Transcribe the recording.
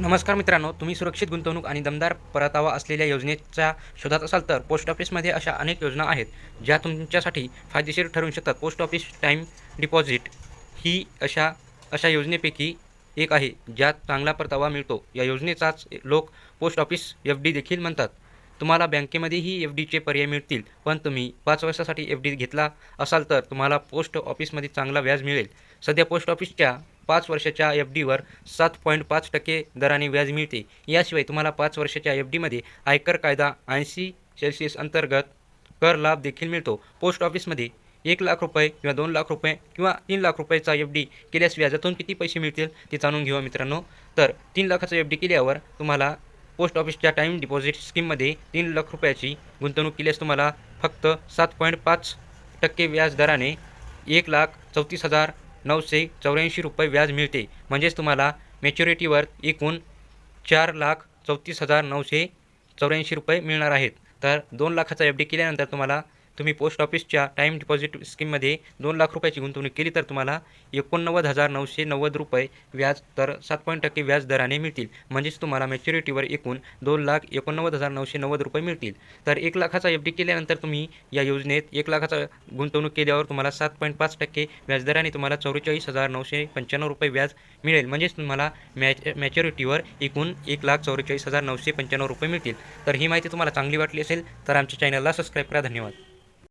नमस्कार मित्रांनो तुम्ही सुरक्षित गुंतवणूक आणि दमदार परतावा असलेल्या योजनेच्या शोधात असाल तर पोस्ट ऑफिसमध्ये अशा अनेक योजना आहेत ज्या तुमच्यासाठी फायदेशीर ठरू शकतात. पोस्ट ऑफिस टाईम डिपॉझिट ही अशा अशा योजनेपैकी एक आहे ज्यात चांगला परतावा मिळतो. या योजनेचाच लोक पोस्ट ऑफिस एफ डी देखील म्हणतात. तुम्हाला बँकेमध्येही एफ डीचे पर्याय मिळतील पण तुम्ही पाच वर्षासाठी एफ डी घेतला असाल तर तुम्हाला पोस्ट ऑफिसमध्ये चांगला व्याज मिळेल. सध्या पोस्ट ऑफिसच्या पाच वर्षाच्या एफ डीवर सात पॉईंट पाच टक्के दराने व्याज मिळते. याशिवाय तुम्हाला पाच वर्षाच्या एफ डीमध्ये आयकर कायदा ऐंशी सेल्सिअस अंतर्गत कर लाभ देखील मिळतो. पोस्ट ऑफिसमध्ये एक लाख रुपये किंवा दोन लाख रुपये किंवा तीन लाख रुपयाचा एफ डी केल्यास व्याजातून किती पैसे मिळतील ते जाणून घेऊ मित्रांनो. तर तीन लाखाचा एफ डी केल्यावर तुम्हाला पोस्ट ऑफिसच्या टाईम डिपॉझिट स्कीममध्ये तीन लाख रुपयाची गुंतवणूक केल्यास तुम्हाला फक्त सात पॉईंट पाच टक्के व्याज दराने एक लाख चौतीस हजार नऊशे चौऱ्याऐंशी रुपये व्याज मिळते. म्हणजेच तुम्हाला मॅच्युरिटीवर एकूण चार लाख चौतीस हजार नऊशे चौऱ्याऐंशी रुपये मिळणार आहेत. तर दोन लाखाचा एफ डी केल्यानंतर तुम्हाला तुम्ही पोस्ट ऑफिसच्या टाईम डिपॉझिट स्कीममध्ये दोन लाख रुपयाची गुंतवणूक केली तर तुम्हाला एकोणनव्वद हजार नऊशे नव्वद रुपये व्याज तर सात पॉईंट टक्के व्याज दराने मिळतील. म्हणजेच तुम्हाला मॅच्युरिटीवर एकूण दोन लाख एकोणनव्वद हजार नऊशे नव्वद रुपये मिळतील. तर एक लाखाचा एफ डी केल्यानंतर तुम्ही या योजनेत एक लाखाचा गुंतवणूक केल्यावर तुम्हाला सात पॉईंट पाच टक्के व्याजदराने तुम्हाला चौवेचाळीस हजार नऊशे पंच्याण्णव रुपये व्याज मिळेल. म्हणजेच तुम्हाला मॅच मॅच्युरिटीवर एकूण एक लाख चौवेचाळीस हजार नऊशे पंच्याण्णव रुपये मिळतील. तर ही माहिती तुम्हाला चांगली वाटली असेल तर आमच्या चॅनलला सबस्क्राईब करा. धन्यवाद.